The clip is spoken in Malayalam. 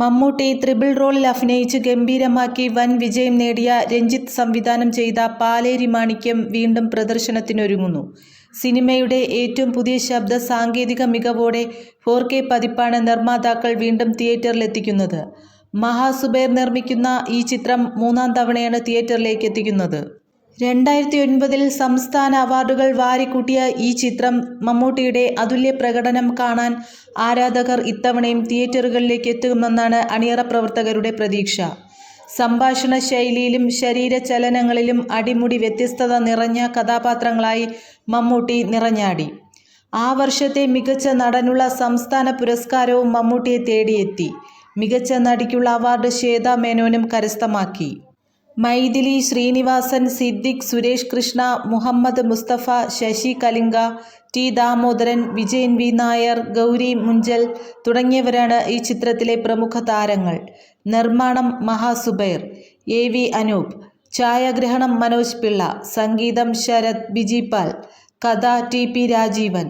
മമ്മൂട്ടി ത്രിബിൾ റോളിൽ അഭിനയിച്ച് ഗംഭീരമാക്കി വൻ വിജയം നേടിയ രഞ്ജിത്ത് സംവിധാനം ചെയ്ത പാലേരി മാണിക്യം വീണ്ടും പ്രദർശനത്തിനൊരുങ്ങുന്നു. സിനിമയുടെ ഏറ്റവും പുതിയ ശബ്ദ സാങ്കേതിക മികവോടെ ഫോർ കെ പതിപ്പാണ് നിർമ്മാതാക്കൾ വീണ്ടും തിയേറ്ററിലെത്തിക്കുന്നത്. മഹാസുബേർ നിർമ്മിക്കുന്ന ഈ ചിത്രം മൂന്നാം തവണയാണ് തിയേറ്ററിലേക്ക് എത്തിക്കുന്നത് രണ്ടായിരത്തി ഒൻപതിൽ സംസ്ഥാന അവാർഡുകൾ വാരിക്കൂട്ടിയ ഈ ചിത്രം മമ്മൂട്ടിയുടെ അതുല്യ പ്രകടനം കാണാൻ ആരാധകർ ഇത്തവണയും തിയേറ്ററുകളിലേക്ക് എത്തുമെന്നാണ് അണിയറ പ്രവർത്തകരുടെ പ്രതീക്ഷ. സംഭാഷണ ശൈലിയിലും ശരീര ചലനങ്ങളിലും അടിമുടി വ്യത്യസ്തത നിറഞ്ഞ കഥാപാത്രങ്ങളായി മമ്മൂട്ടി നിറഞ്ഞാടി. ആ വർഷത്തെ മികച്ച നടനുള്ള സംസ്ഥാന പുരസ്കാരവും മമ്മൂട്ടിയെ തേടിയെത്തി. മികച്ച നടിക്കുള്ള അവാർഡ് ശ്വേത മേനോനും കരസ്ഥമാക്കി. മൈഥിലി ശ്രീനിവാസൻ സിദ്ദിഖ് സുരേഷ് കൃഷ്ണ മുഹമ്മദ് മുസ്തഫ ശശി കലിംഗ ടി ദാമോദരൻ വിജയൻ വി നായർ ഗൗരി മുഞ്ചൽ തുടങ്ങിയവരാണ് ഈ ചിത്രത്തിലെ പ്രമുഖ താരങ്ങൾ. നിർമ്മാണം മഹാസുബൈർ എ വി അനൂപ് ഛായാഗ്രഹണം മനോജ് പിള്ള സംഗീതം ശരത് ബിജിപാൽ കഥ ടി പി രാജീവൻ.